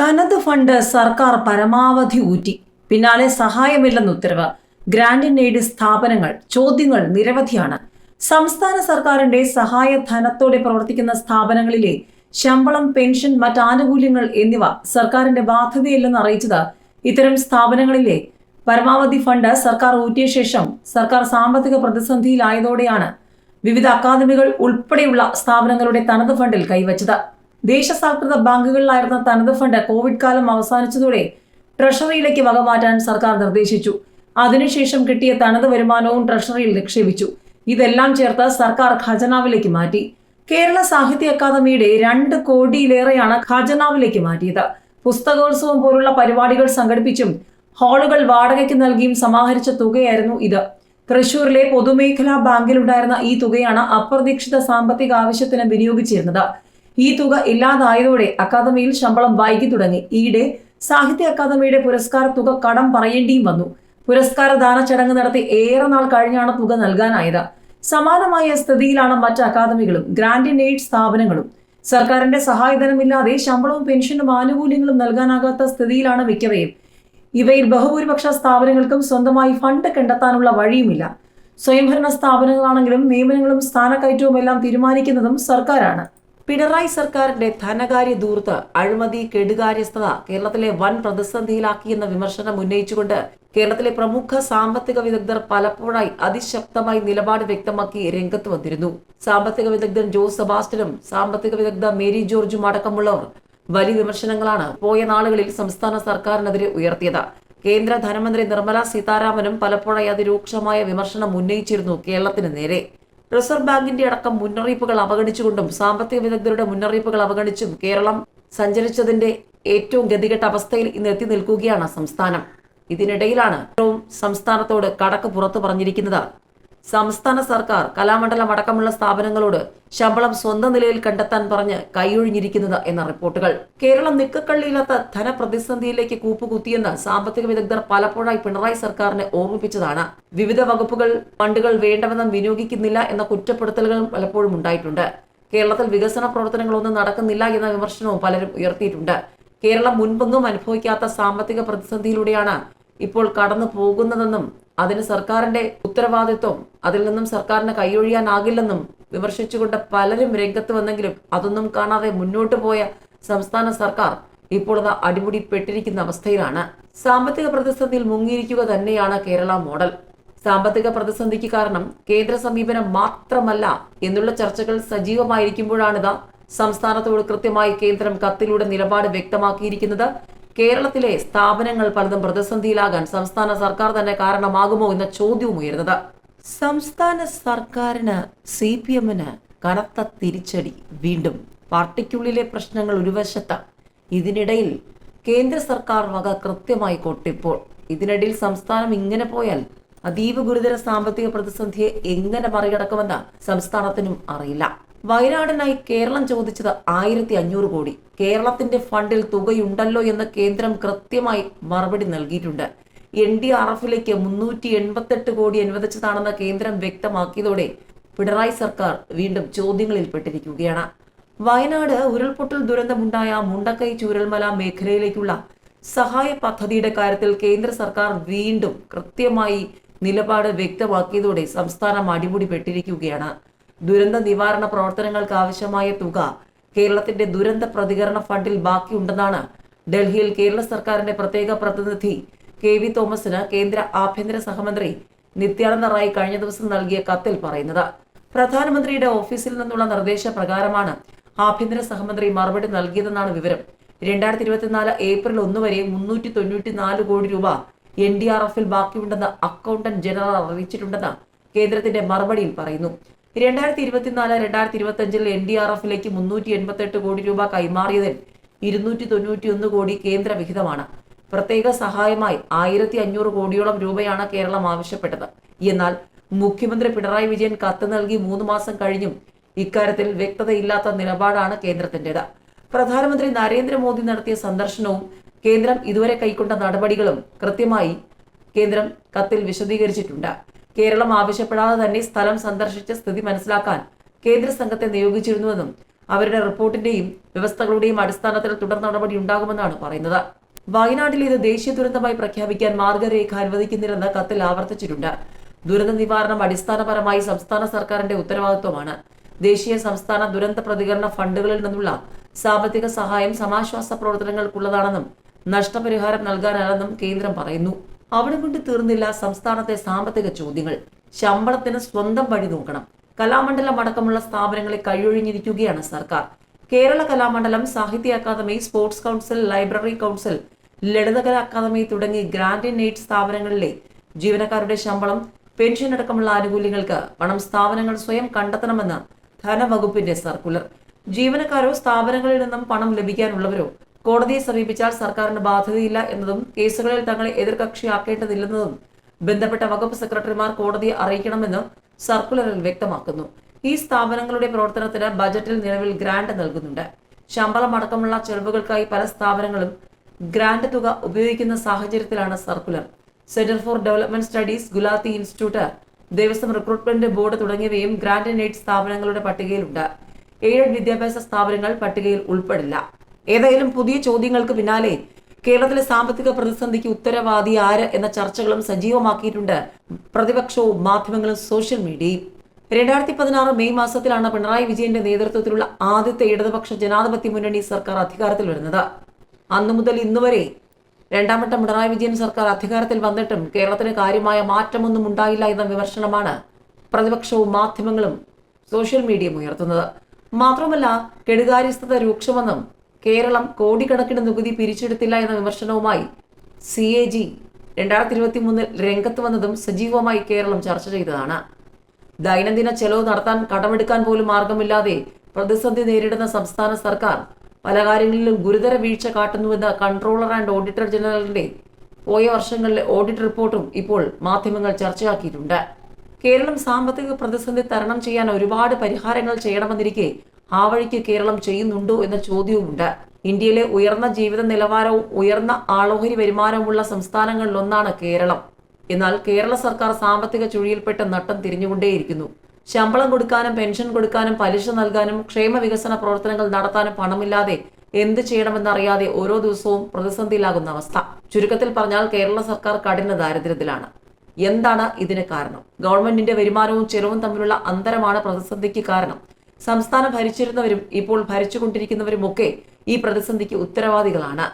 തനത് ഫണ്ട് സർക്കാർ പരമാവധി ഊറ്റി. പിന്നാലെ സഹായമില്ലെന്ന് ഉത്തരവ്. ഗ്രാൻഡ് എയ്ഡ് സ്ഥാപനങ്ങൾ ചോദ്യങ്ങൾ നിരവധിയാണ്. സംസ്ഥാന സർക്കാരിന്റെ സഹായ ധനത്തോടെ പ്രവർത്തിക്കുന്ന സ്ഥാപനങ്ങളിലെ ശമ്പളം പെൻഷൻ മറ്റ് ആനുകൂല്യങ്ങൾ എന്നിവ സർക്കാരിന്റെ ബാധ്യതയില്ലെന്ന് അറിയിച്ചത് ഇത്തരം സ്ഥാപനങ്ങളിലെ പരമാവധി ഫണ്ട് സർക്കാർ ഊറ്റിയ ശേഷം സർക്കാർ സാമ്പത്തിക പ്രതിസന്ധിയിലായതോടെയാണ് വിവിധ അക്കാദമികൾ ഉൾപ്പെടെയുള്ള സ്ഥാപനങ്ങളുടെ തനത് ഫണ്ടിൽ കൈവച്ചത്. ദേശസാൽകൃത ബാങ്കുകളിലായിരുന്ന തനത് ഫണ്ട് കോവിഡ് കാലം അവസാനിച്ചതോടെ ട്രഷറിയിലേക്ക് വകമാറ്റാൻ സർക്കാർ നിർദ്ദേശിച്ചു. അതിനുശേഷം കിട്ടിയ തനത് വരുമാനവും ട്രഷറിയിൽ നിക്ഷേപിച്ചു. ഇതെല്ലാം ചേർത്ത് സർക്കാർ ഖജനാവിലേക്ക് മാറ്റി. കേരള സാഹിത്യ അക്കാദമിയുടെ രണ്ട് കോടിയിലേറെയാണ് ഖജനാവിലേക്ക് മാറ്റിയത്. പുസ്തകോത്സവം പോലുള്ള പരിപാടികൾ സംഘടിപ്പിച്ചും ഹാളുകൾ വാടകയ്ക്ക് നൽകിയും സമാഹരിച്ച തുകയായിരുന്നു ഇത്. തൃശൂരിലെ പൊതുമേഖലാ ബാങ്കിലുണ്ടായിരുന്ന ഈ തുകയാണ് അപ്രതീക്ഷിത സാമ്പത്തിക ആവശ്യത്തിന് വിനിയോഗിച്ചിരുന്നത്. ഈ തുക ഇല്ലാതായതോടെ അക്കാദമിയിൽ ശമ്പളം വൈകി തുടങ്ങി. ഈയിടെ സാഹിത്യ അക്കാദമിയുടെ പുരസ്കാര തുക കടം പറയേണ്ടിയും വന്നു. പുരസ്കാര ദാന ചടങ്ങ് നടത്തി ഏറെ നാൾ കഴിഞ്ഞാണ് തുക നൽകാനായത്. സമാനമായ സ്ഥിതിയിലാണ് മറ്റ് അക്കാദമികളും ഗ്രാൻഡ് എയ്ഡ് സ്ഥാപനങ്ങളും. സർക്കാരിന്റെ സഹായധനമില്ലാതെ ശമ്പളവും പെൻഷനും ആനുകൂല്യങ്ങളും നൽകാനാകാത്ത സ്ഥിതിയിലാണ് മിക്കവയും. ഇവയിൽ ബഹുഭൂരിപക്ഷ സ്ഥാപനങ്ങൾക്കും സ്വന്തമായി ഫണ്ട് കണ്ടെത്താനുള്ള വഴിയുമില്ല. സ്വയംഭരണ സ്ഥാപനങ്ങളാണെങ്കിലും നിയമനങ്ങളും സ്ഥാനക്കയറ്റവും എല്ലാം തീരുമാനിക്കുന്നതും സർക്കാരാണ്. പിണറായി സർക്കാരിന്റെ ധനകാര്യ ദൂർത്ത് അഴിമതി കെടുകാര്യസ്ഥത കേരളത്തിലെ വൻ പ്രതിസന്ധിയിലാക്കിയെന്ന വിമർശനം ഉന്നയിച്ചുകൊണ്ട് കേരളത്തിലെ പ്രമുഖ സാമ്പത്തിക വിദഗ്ധർ പലപ്പോഴായി അതിശക്തമായി നിലപാട് വ്യക്തമാക്കി രംഗത്ത് വന്നിരുന്നു. സാമ്പത്തിക വിദഗ്ധൻ ജോസ് സെബാസ്റ്റനും സാമ്പത്തിക വിദഗ്ധ മേരി ജോർജും അടക്കമുള്ളവർ വലിയ വിമർശനങ്ങളാണ് പോയ നാളുകളിൽ സംസ്ഥാന സർക്കാരിനെതിരെ ഉയർത്തിയത്. കേന്ദ്ര ധനമന്ത്രി നിർമ്മല സീതാരാമനും പലപ്പോഴായി അതിരൂക്ഷമായ വിമർശനം ഉന്നയിച്ചിരുന്നു കേരളത്തിന് നേരെ. റിസർവ് ബാങ്കിന്റെ അടക്കം മുന്നറിയിപ്പുകൾ അവഗണിച്ചുകൊണ്ടും സാമ്പത്തിക വിദഗ്ധരുടെ മുന്നറിയിപ്പുകൾ അവഗണിച്ചും കേരളം സഞ്ചരിച്ചതിന്റെ ഏറ്റവും ഗതികെട്ട അവസ്ഥയിൽ ഇന്ന് എത്തി നിൽക്കുകയാണ് സംസ്ഥാനം. ഇതിനിടയിലാണ് സംസ്ഥാനത്തോട് കടക്ക് പുറത്തു പറഞ്ഞിരിക്കുന്നത്. സംസ്ഥാന സർക്കാർ കലാമണ്ഡലം അടക്കമുള്ള സ്ഥാപനങ്ങളോട് ശമ്പളം സ്വന്തം നിലയിൽ കണ്ടെത്താൻ പറഞ്ഞ് കൈയൊഴിഞ്ഞിരിക്കുന്നത് എന്ന റിപ്പോർട്ടുകൾ. കേരളം നിക്കക്കള്ളിയില്ലാത്ത ധനപ്രതിസന്ധിയിലേക്ക് കൂപ്പുകുത്തിയെന്ന് സാമ്പത്തിക വിദഗ്ധർ പലപ്പോഴായി പിണറായി സർക്കാരിനെ ഓർമ്മിപ്പിച്ചതാണ്. വിവിധ വകുപ്പുകൾ ഫണ്ടുകൾ വേണ്ടവെന്ന് വിനിയോഗിക്കുന്നില്ല എന്ന കുറ്റപ്പെടുത്തലുകളും പലപ്പോഴും ഉണ്ടായിട്ടുണ്ട്. കേരളത്തിൽ വികസന പ്രവർത്തനങ്ങളൊന്നും നടക്കുന്നില്ല എന്ന വിമർശനവും പലരും ഉയർത്തിയിട്ടുണ്ട്. കേരളം മുൻപൊന്നും അനുഭവിക്കാത്ത സാമ്പത്തിക പ്രതിസന്ധിയിലൂടെയാണ് ഇപ്പോൾ കടന്നു പോകുന്നതെന്നും അതിന് സർക്കാരിന്റെ ഉത്തരവാദിത്വം അതിൽ നിന്നും സർക്കാരിന് കൈയൊഴിയാനാകില്ലെന്നും വിമർശിച്ചുകൊണ്ട് പലരും രംഗത്ത് വന്നെങ്കിലും അതൊന്നും കാണാതെ മുന്നോട്ട് പോയ സംസ്ഥാന സർക്കാർ ഇപ്പോൾ അത് അടിമുടി പെട്ടിരിക്കുന്ന അവസ്ഥയിലാണ്. സാമ്പത്തിക പ്രതിസന്ധിയിൽ മുങ്ങിയിരിക്കുക തന്നെയാണ് കേരള മോഡൽ. സാമ്പത്തിക പ്രതിസന്ധിക്ക് കാരണം കേന്ദ്ര സമീപനം മാത്രമല്ല എന്നുള്ള ചർച്ചകൾ സജീവമായിരിക്കുമ്പോഴാണിത് സംസ്ഥാനത്തോട് കൃത്യമായി കേന്ദ്രം കത്തിലൂടെ നിലപാട് വ്യക്തമാക്കിയിരിക്കുന്നത്. കേരളത്തിലെ സ്ഥാപനങ്ങൾ പലതും പ്രതിസന്ധിയിലാകാൻ സംസ്ഥാന സർക്കാർ തന്നെ കാരണമാകുമോ എന്ന ചോദ്യവും ഉയരുന്നത്. സംസ്ഥാന സർക്കാരിന് സി പി എമ്മിന് കനത്ത തിരിച്ചടി വീണ്ടും. പാർട്ടിക്കുള്ളിലെ പ്രശ്നങ്ങൾ ഒരു വശത്ത്. ഇതിനിടയിൽ കേന്ദ്ര സർക്കാർ വക കൃത്യമായി കൊട്ടിപ്പോൾ. ഇതിനിടയിൽ സംസ്ഥാനം ഇങ്ങനെ പോയാൽ അതീവ ഗുരുതര സാമ്പത്തിക പ്രതിസന്ധിയെ എങ്ങനെ മറികടക്കുമെന്ന് സംസ്ഥാനത്തിനും അറിയില്ല. വയനാടിനായി കേരളം ചോദിച്ചത് ആയിരത്തി അഞ്ഞൂറ് കോടി. കേരളത്തിന്റെ ഫണ്ടിൽ തുകയുണ്ടല്ലോ എന്ന് കേന്ദ്രം കൃത്യമായി മറുപടി നൽകിയിട്ടുണ്ട്. എൻ ഡി ആർ എഫിലേക്ക് മുന്നൂറ്റി എൺപത്തെട്ട് കോടി അനുവദിച്ചതാണെന്ന് കേന്ദ്രം വ്യക്തമാക്കിയതോടെ പിണറായി സർക്കാർ വീണ്ടും ചോദ്യങ്ങളിൽ പെട്ടിരിക്കുകയാണ് വയനാട് ഉരുൾപൊട്ടൽ ദുരന്തമുണ്ടായ മുണ്ടക്കൈ ചൂരൽമല മേഖലയിലേക്കുള്ള സഹായ പദ്ധതിയുടെ കാര്യത്തിൽ കേന്ദ്ര സർക്കാർ വീണ്ടും കൃത്യമായി നിലപാട് വ്യക്തമാക്കിയതോടെ സംസ്ഥാനം അടിമുടി പെട്ടിരിക്കുകയാണ് ദുരന്ത നിവാരണ പ്രവർത്തനങ്ങൾക്ക് ആവശ്യമായ തുക കേരളത്തിന്റെ ദുരന്ത പ്രതികരണ ഫണ്ടിൽ ബാക്കിയുണ്ടെന്നാണ് ഡൽഹിയിൽ കേരള സർക്കാരിന്റെ പ്രത്യേക പ്രതിനിധി കെ വി തോമസിന് കേന്ദ്ര ആഭ്യന്തര സഹമന്ത്രി നിത്യാനന്ദ റായ് കഴിഞ്ഞ ദിവസം നൽകിയ കത്തിൽ പറയുന്നത്. പ്രധാനമന്ത്രിയുടെ ഓഫീസിൽ നിന്നുള്ള നിർദ്ദേശപ്രകാരമാണ് ആഭ്യന്തര സഹമന്ത്രി മറുപടി നൽകിയതെന്നാണ് വിവരം. രണ്ടായിരത്തി ഇരുപത്തിനാല് ഏപ്രിൽ ഒന്ന് വരെ മുന്നൂറ്റി തൊണ്ണൂറ്റി നാല് കോടി രൂപ എൻ ഡി ആർ എഫിൽ ബാക്കിയുണ്ടെന്ന് അക്കൗണ്ടന്റ് ജനറൽ അറിയിച്ചിട്ടുണ്ടെന്ന് കേന്ദ്രത്തിന്റെ മറുപടിയിൽ പറയുന്നു. രണ്ടായിരത്തി ഇരുപത്തിനാല് രണ്ടായിരത്തി ഇരുപത്തി അഞ്ചിൽ എൻ ഡി ആർ എഫിലേക്ക് മുന്നൂറ്റി എൺപത്തെട്ട് കോടി രൂപ കൈമാറിയതിൽ ഇരുന്നൂറ്റി തൊണ്ണൂറ്റി ഒന്ന് കോടി കേന്ദ്ര വിഹിതമാണ്. പ്രത്യേക സഹായമായി ആയിരത്തി അഞ്ഞൂറ് കോടിയോളം രൂപയാണ് കേരളം ആവശ്യപ്പെട്ടത്. എന്നാൽ മുഖ്യമന്ത്രി പിണറായി വിജയൻ കത്ത് നൽകി മൂന്ന് മാസം കഴിഞ്ഞും ഇക്കാര്യത്തിൽ വ്യക്തതയില്ലാത്ത നിലപാടാണ് കേന്ദ്രത്തിന്റേത് പ്രധാനമന്ത്രി നരേന്ദ്രമോദി നടത്തിയ സന്ദർശനവും കേന്ദ്രം ഇതുവരെ കൈക്കൊണ്ട നടപടികളും കൃത്യമായി കേന്ദ്രം കത്തിൽ വിശദീകരിച്ചിട്ടുണ്ട്. കേരളം ആവശ്യപ്പെടാതെ തന്നെ സ്ഥലം സന്ദർശിച്ച സ്ഥിതി മനസ്സിലാക്കാൻ കേന്ദ്ര സംഘത്തെ നിയോഗിച്ചിരുന്നുവെന്നും അവരുടെ റിപ്പോർട്ടിന്റെയും വ്യവസ്ഥകളുടെയും അടിസ്ഥാനത്തിൽ തുടർ നടപടി ഉണ്ടാകുമെന്നാണ് പറയുന്നത്. വയനാട്ടിൽ ഇത് ദേശീയ ദുരന്തമായി പ്രഖ്യാപിക്കാൻ മാർഗരേഖ അനുവദിക്കുന്നില്ലെന്ന് കത്തിൽ ആവർത്തിച്ചിട്ടുണ്ട്. ദുരന്ത നിവാരണം അടിസ്ഥാനപരമായി സംസ്ഥാന സർക്കാരിന്റെ ഉത്തരവാദിത്വമാണ്. ദേശീയ സംസ്ഥാന ദുരന്ത പ്രതികരണ ഫണ്ടുകളിൽ നിന്നുള്ള സാമ്പത്തിക സഹായം സമാശ്വാസ പ്രവർത്തനങ്ങൾക്കുള്ളതാണെന്നും നഷ്ടപരിഹാരം നൽകാനല്ലെന്നും കേന്ദ്രം പറയുന്നു. അവിടെ കൊണ്ട് തീർന്നില്ല സംസ്ഥാനത്തെ സാമ്പത്തിക ചോദ്യങ്ങൾ. ശമ്പളത്തിന് സ്വന്തം വഴി നോക്കണം. കലാമണ്ഡലം അടക്കമുള്ള സ്ഥാപനങ്ങളെ കഴിയൊഴിഞ്ഞിരിക്കുകയാണ് സർക്കാർ. Kerala Kalamandalam Sahitya academy sports council library council Lalithakala academy തുടങ്ങി ഗ്രാൻഡ് നെയ്റ്റ് എയ്ഡ് സ്ഥാപനങ്ങളിലെ ജീവനക്കാരുടെ ശമ്പളം പെൻഷൻ അടക്കമുള്ള ആനുകൂല്യങ്ങൾക്ക് പണം സ്ഥാപനങ്ങൾ സ്വയം കണ്ടെത്തണമെന്ന് ധനവകുപ്പിന്റെ സർക്കുലർ. ജീവനക്കാരോ സ്ഥാപനങ്ങളിൽ നിന്നും പണം ലഭിക്കാനുള്ളവരോ കോടതിയെ സമീപിച്ചാൽ സർക്കാരിന് ബാധ്യതയില്ല എന്നതും കേസുകളിൽ തങ്ങളെ എതിർകക്ഷിയാക്കേണ്ടതില്ലെന്നതും ബന്ധപ്പെട്ട വകുപ്പ് സെക്രട്ടറിമാർ കോടതിയെ അറിയിക്കണമെന്ന് സർക്കുലറിൽ വ്യക്തമാക്കുന്നു. ഈ സ്ഥാപനങ്ങളുടെ പ്രവർത്തനത്തിന് ബജറ്റിൽ നിലവിൽ ഗ്രാന്റ് നൽകുന്നുണ്ട്. ശമ്പളം അടക്കമുള്ള ചെലവുകൾക്കായി പല സ്ഥാപനങ്ങളും ഗ്രാന്റ് തുക ഉപയോഗിക്കുന്ന സാഹചര്യത്തിലാണ് circular. Centre for development studies Gulati institute Devaswom recruitment board തുടങ്ങിയവയും ഗ്രാന്റ് എയ്ഡ് സ്ഥാപനങ്ങളുടെ പട്ടികയിലുണ്ട്. എയ്ഡഡ് വിദ്യാഭ്യാസ സ്ഥാപനങ്ങൾ പട്ടികയിൽ ഉൾപ്പെടില്ല. ഏതായാലും പുതിയ ചോദ്യങ്ങൾക്ക് പിന്നാലെ കേരളത്തിലെ സാമ്പത്തിക പ്രതിസന്ധിക്ക് ഉത്തരവാദി ആര് എന്ന ചർച്ചകളും സജീവമാക്കിയിട്ടുണ്ട്. പ്രതിപക്ഷവും മാധ്യമങ്ങളും സോഷ്യൽ മീഡിയയും. രണ്ടായിരത്തി പതിനാറ് മെയ് മാസത്തിലാണ് പിണറായി വിജയന്റെ നേതൃത്വത്തിലുള്ള ആദ്യത്തെ ഇടതുപക്ഷ ജനാധിപത്യ മുന്നണി സർക്കാർ അധികാരത്തിൽ വരുന്നത്. അന്നു മുതൽ ഇന്നുവരെ രണ്ടാം വട്ടം പിണറായി വിജയൻ സർക്കാർ അധികാരത്തിൽ വന്നിട്ടും കേരളത്തിന് കാര്യമായ മാറ്റമൊന്നും ഉണ്ടായില്ല എന്ന വിമർശനമാണ് പ്രതിപക്ഷവും മാധ്യമങ്ങളും സോഷ്യൽ മീഡിയയും ഉയർത്തുന്നത്. മാത്രമല്ല കെടുകാര്യസ്ഥത രൂക്ഷമെന്നും കേരളം കോടിക്കണക്കിന് നികുതി പിരിച്ചെടുത്തില്ല എന്ന വിമർശനവുമായി സി എ ജി രണ്ടായിരത്തി ഇരുപത്തി മൂന്നിൽ രംഗത്ത് വന്നതും സജീവമായി കേരളം ചർച്ച ചെയ്തതാണ്. ദൈനംദിന ചെലവ് നടത്താൻ കടമെടുക്കാൻ പോലും മാർഗമില്ലാതെ പ്രതിസന്ധി നേരിടുന്ന സംസ്ഥാന സർക്കാർ പല കാര്യങ്ങളിലും ഗുരുതര വീഴ്ച കാട്ടുന്നുവെന്ന കൺട്രോളർ ആൻഡ് ഓഡിറ്റർ ജനറലിന്റെ പോയ വർഷങ്ങളിലെ ഓഡിറ്റ് റിപ്പോർട്ടും ഇപ്പോൾ മാധ്യമങ്ങൾ ചർച്ചയാക്കിയിട്ടുണ്ട്. കേരളം സാമ്പത്തിക പ്രതിസന്ധി തരണം ചെയ്യാൻ ഒരുപാട് പരിഹാരങ്ങൾ ചെയ്യണമെന്നിരിക്കെ ആ വഴിക്ക് കേരളം ചെയ്യുന്നുണ്ടോ എന്ന ചോദ്യവുമുണ്ട്. ഇന്ത്യയിലെ ഉയർന്ന ജീവിത നിലവാരവും ഉയർന്ന ആളോഹരി വരുമാനവുമുള്ള സംസ്ഥാനങ്ങളിലൊന്നാണ് കേരളം. എന്നാൽ കേരള സർക്കാർ സാമ്പത്തിക ചുഴിയിൽപ്പെട്ട നട്ടം തിരിഞ്ഞുകൊണ്ടേയിരിക്കുന്നു. ശമ്പളം കൊടുക്കാനും പെൻഷൻ കൊടുക്കാനും പലിശ നൽകാനും ക്ഷേമ വികസന പ്രവർത്തനങ്ങൾ നടത്താനും പണമില്ലാതെ എന്ത് ചെയ്യണമെന്നറിയാതെ ഓരോ ദിവസവും പ്രതിസന്ധിയിലാകുന്ന അവസ്ഥ. ചുരുക്കത്തിൽ പറഞ്ഞാൽ കേരള സർക്കാർ കഠിന ദാരിദ്ര്യത്തിലാണ്. എന്താണ് ഇതിന് കാരണം? ഗവൺമെന്റിന്റെ വരുമാനവും ചെലവും തമ്മിലുള്ള അന്തരമാണ് പ്രതിസന്ധിക്ക് കാരണം. സംസ്ഥാനം ഭരിച്ചിരുന്നവരും ഇപ്പോൾ ഭരിച്ചുകൊണ്ടിരിക്കുന്നവരുമൊക്കെ ഈ പ്രതിസന്ധിക്ക് ഉത്തരവാദികളാണ്.